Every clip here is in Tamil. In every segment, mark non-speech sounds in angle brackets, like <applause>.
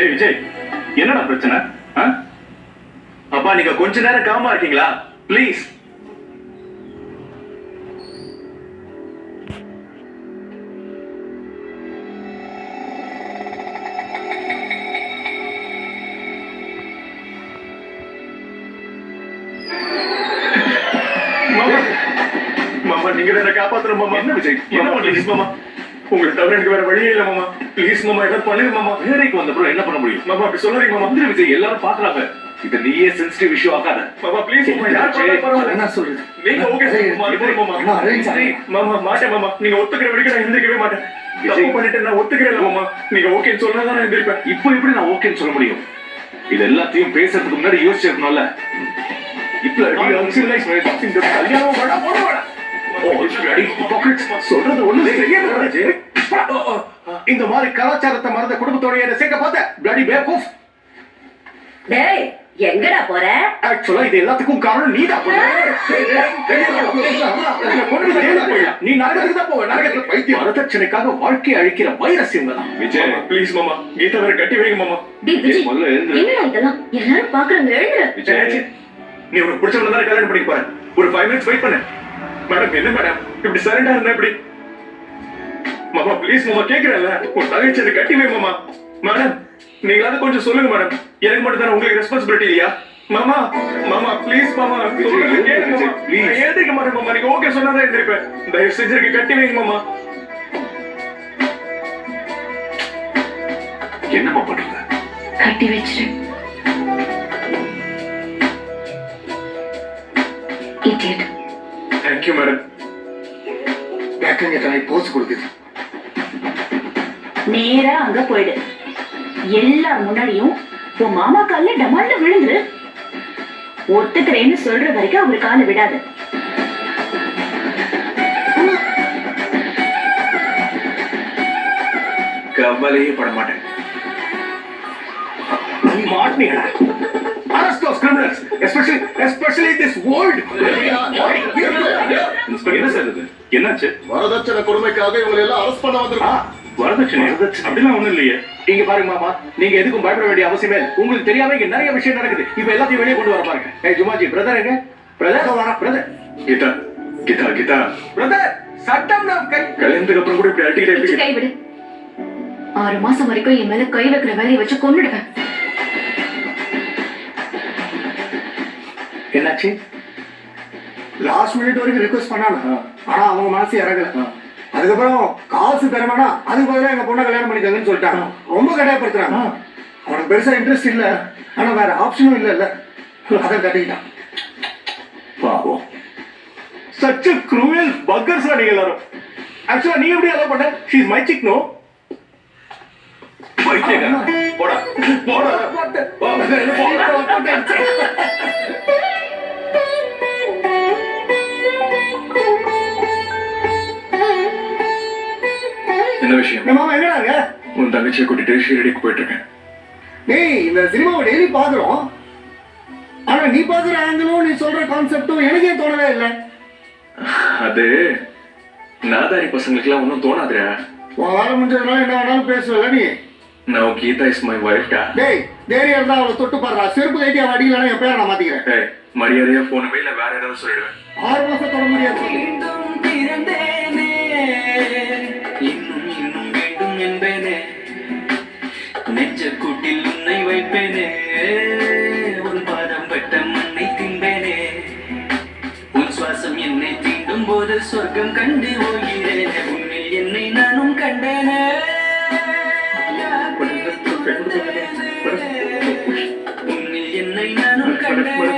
டேய் விஜய் என்னடா பிரச்சனை? அப்பா நீங்க கொஞ்ச நேரம் காமா இருக்கீங்களா? ப்ளீஸ் மாமா நீங்க என்ன காப்பாத்தணும் மாமா. என்ன விஜய்? என்ன பண்றீங்க மாமா. உங்களை தவிர எனக்கு வேற வழியே இல்ல மாமா. ப்ளீஸ் மாமா ஏதாவது பண்ணுங்க மாமா. வேலைக்கு வந்த அப்புறம் என்ன பண்ண முடியும்? மாமா அப்படி சொல்லாதீங்க மாமா. வந்துரு விஜய் எல்லாரும் பாக்குறாங்க இது நீயே சென்சிட்டிவ் இஷ்யூ ஆகாத மாமா ப்ளீஸ் மாமா. யார் பண்ணாலும் பரவாயில்ல. என்ன சொல்றது? நீங்க ஓகே மாமா. மாமா. மாட்டேன் மாமா. நீங்க ஒத்துக்கிற வரைக்கும் நான் எந்திரிக்கவே மாட்டேன். தப்பு பண்ணிட்டு நான் ஒத்துக்கிறேன் மாமா. நீங்க ஓகேன்னு சொன்னா தான் நான் எந்திரிப்பேன். இப்போ எப்படி நான் ஓகேன்னு சொல்ல முடியும்? இது எல்லாத்தையும் பேசுறதுக்கு முன்னாடி யோசிச்சிருக்கணும்ல. இப்ப கல்யாணம் போட hypocrites. சொல்றது ஒண்ணு செய்யறது இந்த மாதிரி கலாச்சாரத்தை மறந்த குடும்பத்தோட என்ன சேர்க்க பார்த்த பிளடி பேக்கூஃப். டேய் எங்கடா போற? ஆக்சுவலா இது எல்லாத்துக்கும் காரணம் நீ தான் நீ நரகத்துக்கு தான் போவ. நரகத்துல பைத்தியம் வரதட்சணைக்காக வாழ்க்கையை அழிக்கிற வைரஸ் இவங்க தான் விஜய் ப்ளீஸ் மாமா. கீதா வேற கட்டி வைங்க மாமா. முதல்ல என்னடா இதெல்லாம்? எல்லாரும் பாக்குறாங்க எழுந்துரு. விஜய். நீ உனக்கு பிடிச்சவன தான் கல்யாணம் பண்ணிக்க போற? ஒரு ஃபைவ் மினிட்ஸ் வெயிட் பண்ணு. மேடம் என்ன மேடம் இப்படி சரண்டா இருந்தா எப்படி? மாமா ப்ளீஸ் மாமா கேக்குறேன்ல. உன் தங்கச்சி அதை கட்டி வை மாமா. மேடம் நீங்களாவது கொஞ்சம் சொல்லுங்க மேடம் எனக்கு மட்டும் தானே உங்களுக்கு ரெஸ்பான்சிபிலிட்டி இல்லையா? மாமா மாமா ப்ளீஸ் மாமா சொல்றது கேளுங்க மாமா. ப்ளீஸ் ஏத்துக்க மாட்டேன் மாமா. நீங்க ஓகே சொன்னாதான் எழுந்திருப்பேன். தயவு செஞ்சு எனக்கு கட்டி வைங்க மாமா. என்னம்மா பண்றது? கட்டி வச்சிரு. தேங்க்யூ மேடம் பேக்கங்க தனி போஸ் கொடுக்குது. நேரா அங்க போயிடு. எல்லார் முன்னாடியும் உன் மாமா கால்ல டமால்ல விழுந்துரு. ஒத்துக்கிறேன்னு சொல்ற வரைக்கும் அவர் காலை விடாது. கவலையே பட மாட்டேன். நீ மாட்டினீங்களா Arrest those criminals, especially, especially this world. Inspector, என்ன சார் இது? என்னாச்சு? வரதட்சணை கொடுமைக்காக இவங்களை எல்லாம் அரெஸ்ட் பண்ண வரதட்சணை அப்படிலாம் ஒண்ணும் இல்லையே. இங்க பாருங்க மாமா நீங்க எதுக்கும் பயப்பட வேண்டிய அவசியமே இல்லை. உங்களுக்கு தெரியாம இங்க நிறைய விஷயம் நடக்குது. இப்ப எல்லாத்தையும் வெளியே கொண்டு வர பாருங்க. ஏய் ஜுமாஜி பிரதர் எங்க? பிரதர் வர பிரதர் கீதா கீதா கீதா. பிரதர் சட்டம் நாம் கை கல்யாணத்துக்கு அப்புறம் கூட இப்படி கை விடு ஆறு மாசம் வரைக்கும் என் மேல கை வைக்கிற வேலையை வச்சு கொன்னுடுவேன். என்னாச்சு? லாஸ்ட் மினிட் வரைக்கும் ரிக்வஸ்ட் பண்ணாங்க. ஆனா அவங்க மனசு இறங்கல. அதுக்கப்புறம் காசு தரமானா அதுக்கு பதிலா எங்க பொண்ணை கல்யாணம் பண்ணிக்கங்கன்னு சொல்லிட்டாங்க. ரொம்ப கட்டாயப்படுத்துறாங்க. அவனுக்கு பெருசா இன்ட்ரெஸ்ட் இல்ல. ஆனா வேற ஆப்ஷனும் இல்ல இல்ல அதான் கட்டிக்கிட்டான். பாவம். சச் a cruel buggers நீங்க எல்லாரும். ஆக்சுவலா நீ எப்படி அலோ பண்ண? She is my chick no போடா. போடா. <laughs> என்ன விஷயம்? என் மாமா எங்கடாங்க உன் தங்கச்சியை கூட்டிட்டு ஷீரடிக்கு போயிட்டு இருக்கேன் டேய் இந்த சினிமாவை டெய்லி பாக்குறோம் ஆனா நீ பாக்குற ஆங்கிளும் நீ சொல்ற கான்செப்டும் எனக்கே தோணவே இல்லை? அது நாதாரி பசங்களுக்குலாம் ஒன்றும் தோணாதுடா. உன் வேலை முடிஞ்சதுனால என்ன வேணாலும் பேசுவல நீ? நான் கீதா இஸ் மை ஒய்ஃப்டா டேய் தைரியம் இருந்தா அவளை தொட்டு பாடுறா. செருப்பு கைட்டி அவன் அடிக்கலன்னா என் பேரை நான் மாத்திக்கிறேன். மரியாதையா போனவே இல்ல வேற ஏதாவது சொல்லிடுவேன். ஆறு மாசம் தொட முடியாது. உன் பாதம் பட்ட மண்ணை தின்பேனே. உன் சுவாசம் என்னை தீண்டும் போது சொர்க்கம் கண்டு போகிறேனே உன்னில் என்னை நானும் கண்டேனே. உன்னில் என்னை நானும் கண்டேனே.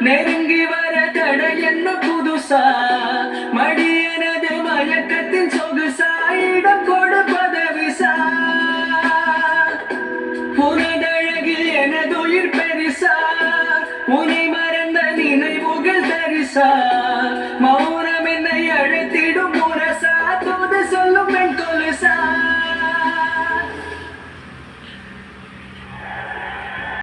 நெருங்கி வர தடை என்ன புதுசா? மடியனது மயக்கத்தின் சொகுசா? இடம் கொடுப்பது விசா? புனதழகில் எனது உயிர் பெரிசா? உனை மறந்த நினைவுகள் தரிசா?